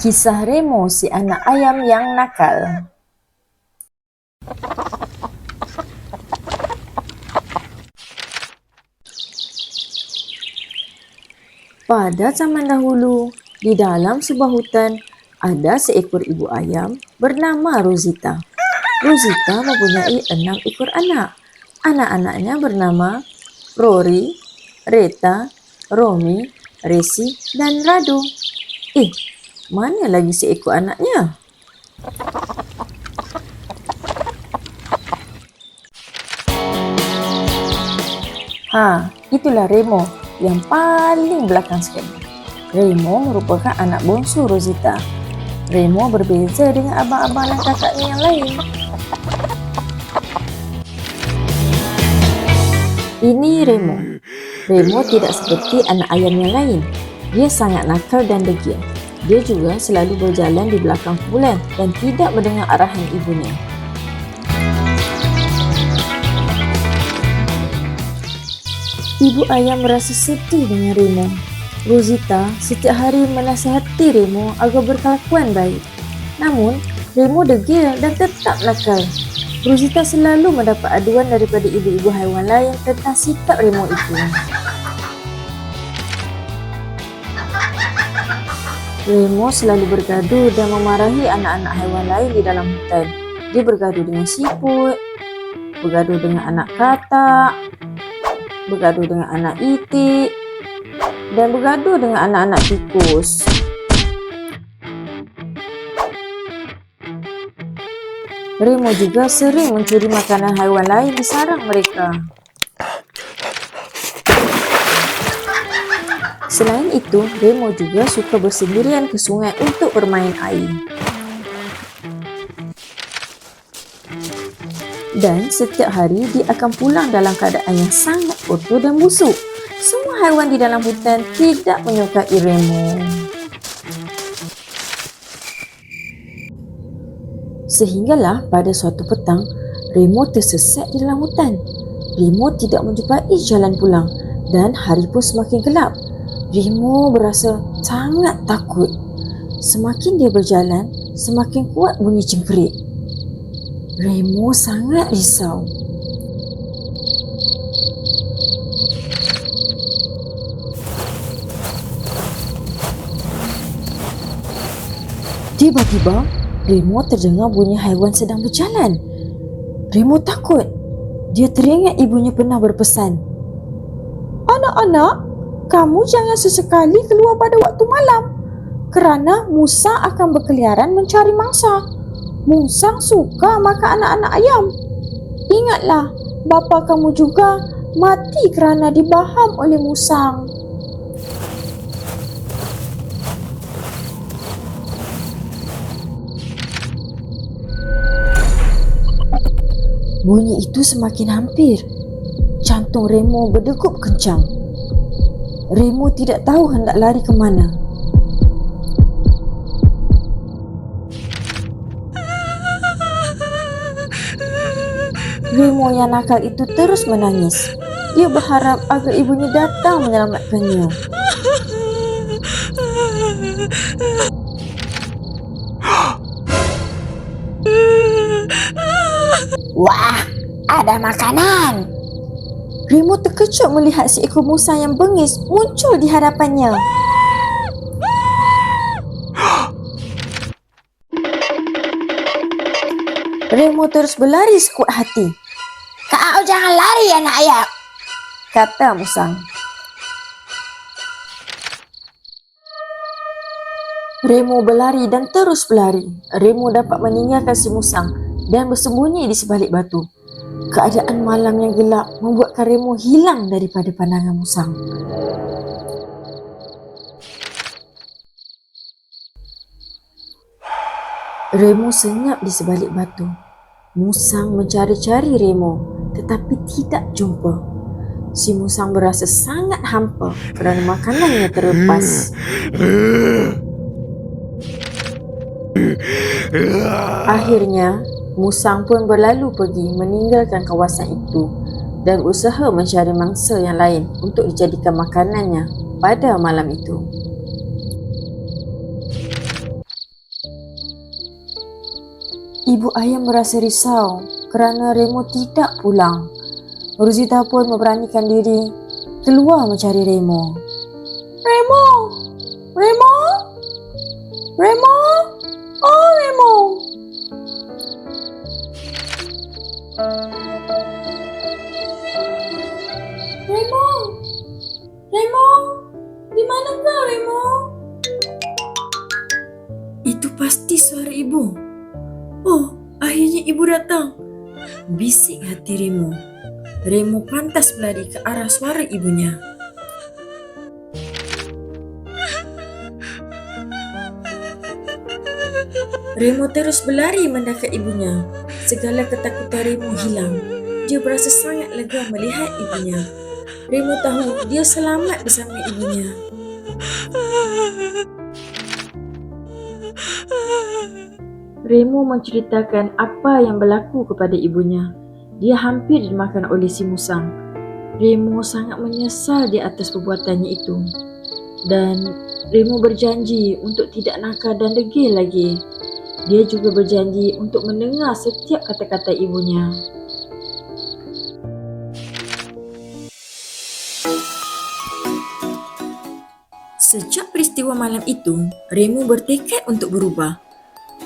Kisah Remo si anak ayam yang nakal. Pada zaman dahulu, di dalam sebuah hutan, ada seekor ibu ayam bernama Rosita. Rosita mempunyai enam ekor anak. Anak-anaknya bernama Rory, Reta, Romi, Resi, dan Radu. Eh, mana lagi seekor anaknya? Ha, itulah Remo yang paling belakang sekali. Remo merupakan anak bongsu Rosita. Remo berbeza dengan abang-abang dan kakaknya yang lain. Ini Remo. Remo tidak seperti anak ayam yang lain. Dia sangat nakal dan degil. Dia juga selalu berjalan di belakang kumpulan dan tidak mendengar arahan ibunya. Ibu ayam merasa sedih dengan Remo. Rosita setiap hari menasihati Remo agar berkelakuan baik. Namun, Remo degil dan tetap nakal. Rosita selalu mendapat aduan daripada ibu-ibu haiwan lain tentang sikap Remo itu. Remo selalu bergaduh dan memarahi anak-anak haiwan lain di dalam hutan. Dia bergaduh dengan siput, bergaduh dengan anak katak, bergaduh dengan anak itik dan bergaduh dengan anak-anak tikus. Remo juga sering mencuri makanan haiwan lain di sarang mereka. Selain itu, Remo juga suka bersendirian ke sungai untuk bermain air. Dan setiap hari dia akan pulang dalam keadaan yang sangat kotor dan busuk. Semua haiwan di dalam hutan tidak menyukai Remo. Sehinggalah pada suatu petang, Remo tersesat di dalam hutan. Remo tidak menjumpai jalan pulang dan hari pun semakin gelap. Remo berasa sangat takut. Semakin dia berjalan, semakin kuat bunyi cemperik. Remo sangat risau. Tiba-tiba, Remo terdengar bunyi haiwan sedang berjalan. Remo takut. Dia teringat ibunya pernah berpesan. Anak-anak, kamu jangan sesekali keluar pada waktu malam kerana Musa akan berkeliaran mencari mangsa. Musang suka makan anak-anak ayam. Ingatlah, bapa kamu juga mati kerana dibaham oleh musang. Bunyi itu semakin hampir. Jantung Remo berdegup kencang. Remo tidak tahu hendak lari ke mana. Remo yang nakal itu terus menangis. Dia berharap agar ibunya datang menyelamatkannya. Wah, ada makanan. Remo terkejut melihat seekor musang yang bengis muncul di hadapannya. Remo terus berlari sekuat hati, Kau jangan lari anak ayam. kata musang. Remo berlari dan terus berlari. Remo dapat meninggalkan si musang dan bersembunyi di sebalik batu. Keadaan malam yang gelap membuatkan Remo hilang daripada pandangan musang. Remo senyap di sebalik batu. Musang mencari-cari Remo tetapi tidak jumpa. Si musang berasa sangat hampa kerana makanannya terlepas. Akhirnya, Musang pun berlalu pergi meninggalkan kawasan itu dan usaha mencari mangsa yang lain untuk dijadikan makanannya pada malam itu. Ibu ayam merasa risau kerana Remo tidak pulang. Rosita pun memberanikan diri keluar mencari Remo. Suara ibu. Oh, akhirnya ibu datang. Bisik hati Remo. Remo pantas berlari ke arah suara ibunya. Remo terus berlari mendekat ibunya. Segala ketakutan Remo hilang. Dia berasa sangat lega melihat ibunya. Remo tahu dia selamat bersama ibunya. Remo menceritakan apa yang berlaku kepada ibunya. Dia hampir dimakan oleh si musang. Remo sangat menyesal di atas perbuatannya itu. Dan Remo berjanji untuk tidak nakal dan degil lagi. Dia juga berjanji untuk mendengar setiap kata-kata ibunya. Sejak peristiwa malam itu, Remo bertekad untuk berubah.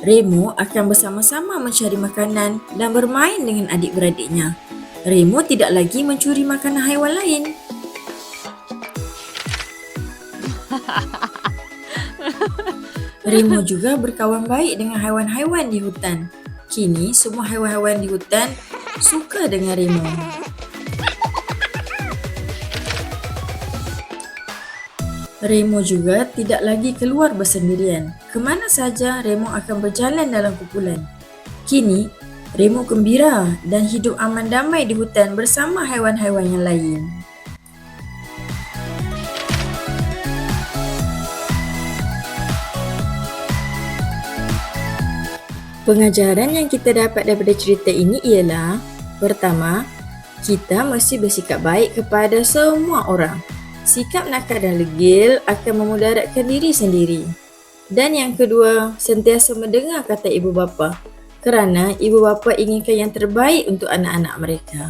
Remo akan bersama-sama mencari makanan dan bermain dengan adik-beradiknya. Remo tidak lagi mencuri makanan haiwan lain. Remo juga berkawan baik dengan haiwan-haiwan di hutan. Kini semua haiwan-haiwan di hutan suka dengan Remo. Remo juga tidak lagi keluar bersendirian. Kemana saja Remo akan berjalan dalam kumpulan. Kini, Remo gembira dan hidup aman damai di hutan bersama haiwan-haiwan yang lain. Pengajaran yang kita dapat daripada cerita ini ialah Pertama, kita mesti bersikap baik kepada semua orang. Sikap nakal dan legil akan memudaratkan diri sendiri. Dan yang kedua, sentiasa mendengar kata ibu bapa kerana ibu bapa inginkan yang terbaik untuk anak-anak mereka.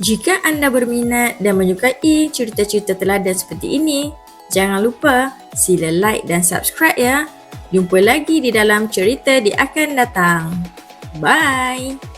Jika anda berminat dan menyukai cerita-cerita teladan seperti ini, jangan lupa sila like dan subscribe ya. Jumpa lagi di dalam cerita di akan datang. Bye.